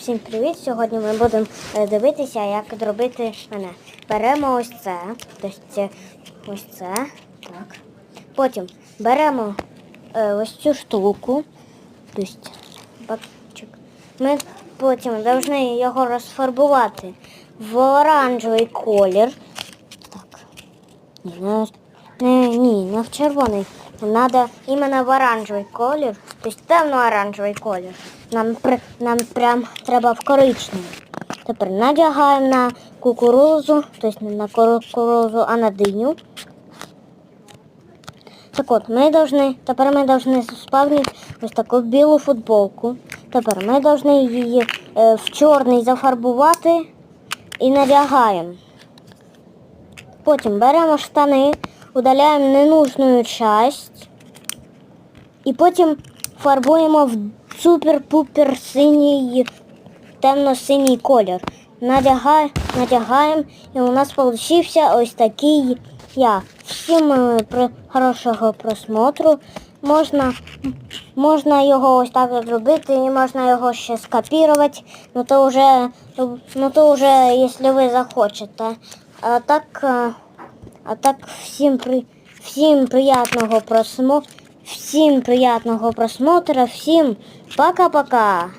Всім привіт! Сьогодні ми будемо е, дивитися, як зробити мене. Беремо ось це, тобто ось це. Так. Потім беремо е, ось цю штуку. Тобто. Ми потім повинні його розфарбувати в оранжевий колір. Так. Ні, ні, не в червоний. Надо іменно в оранжевий колір, тобто темно-оранжевий колір. Нам, нам прям треба в коричневий. Тепер надягаємо на кукурузу, тобто не на кукурузу, а на диню. Так от, ми должны, тепер ми повинні спавнити ось таку білу футболку. Тепер ми повинні її е, в чорний зафарбувати і надягаємо. Потім беремо штани, удаляємо ненужну часть і потім фарбуємо в супер-пупер синій, темно-синій колір. Надягай, надягаємо і у нас вийшов ось такий я. Всім е, при, хорошого просмотру. Можна, можна його ось так зробити, і можна його ще скопірувати, ну то вже, ну то вже, якщо ви захочете. А так, е, а так всім при, всім приятного просмотру, всім приятного просмотру, всім пока-пока.